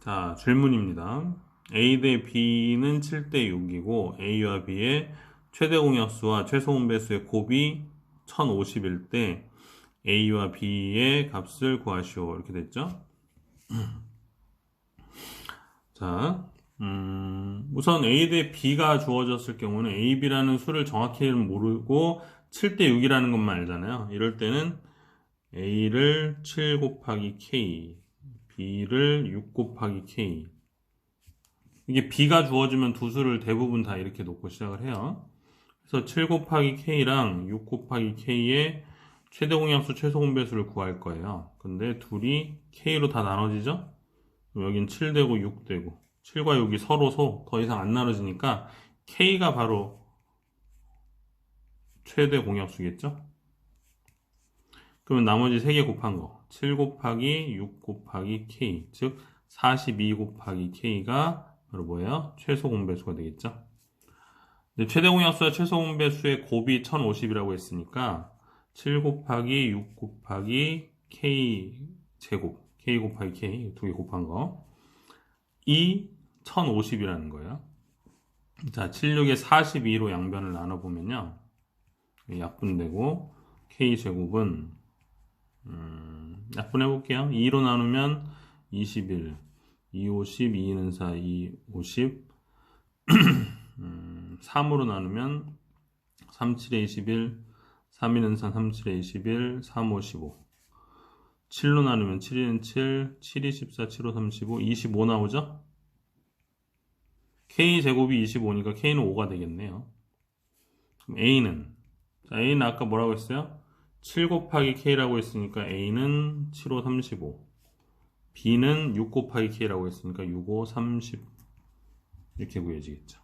자, 질문입니다. A 대 B는 7대 6이고 A와 B의 최대 공약수와 최소 분배수의 곱이 1050일 때 A와 B의 값을 구하시오. 이렇게 됐죠? 자, 음, 우선 A 대 B가 주어졌을 경우는 A, B라는 수를 정확히는 모르고 7대 6이라는 것만 알잖아요. 이럴 때는 A를 7 곱하기 K, B를 6 곱하기 K. 이게 B가 주어지면 두 수를 대부분 다 이렇게 놓고 시작을 해요. 그래서 7 곱하기 K랑 6 곱하기 K의 최대 공약수 최소 공배수를 구할 거예요. 근데 둘이 K로 다 나눠지죠? 여긴 7되고 6되고 7과 6이 서로서 더 이상 안 나눠지니까 K가 바로 최대 공약수겠죠? 그러면 나머지 3개 곱한 거. 7 곱하기 6 곱하기 K. 즉, 42 곱하기 K가 바로 뭐예요? 최소 공배수가 되겠죠? 최대 공약수와 최소 공배수의 곱이 1050이라고 했으니까 7 곱하기 6 곱하기 K 제곱. K 곱하기 K. 두 개 곱한 거. 이 1050이라는 거예요. 자, 76에 42로 양변을 나눠보면요. 약분되고 K 제곱은 음, 약분해 볼게요. 2로 나누면 21, 2, 50, 2는 4, 2, 50. 음, 3으로 나누면 3, 7에 21, 3, 2는 4, 3, 7에 21, 3, 5, 15. 7로 나누면 7, 2는 7, 7, 2, 14, 7, 5, 35, 25 나오죠? K 제곱이 25니까 K는 5가 되겠네요. 그럼 A는 자, A는 아까 뭐라고 했어요? 7 곱하기 K라고 했으니까 A는 7, 5, 35 B는 6 곱하기 K라고 했으니까 6, 5, 30 이렇게 구해지겠죠.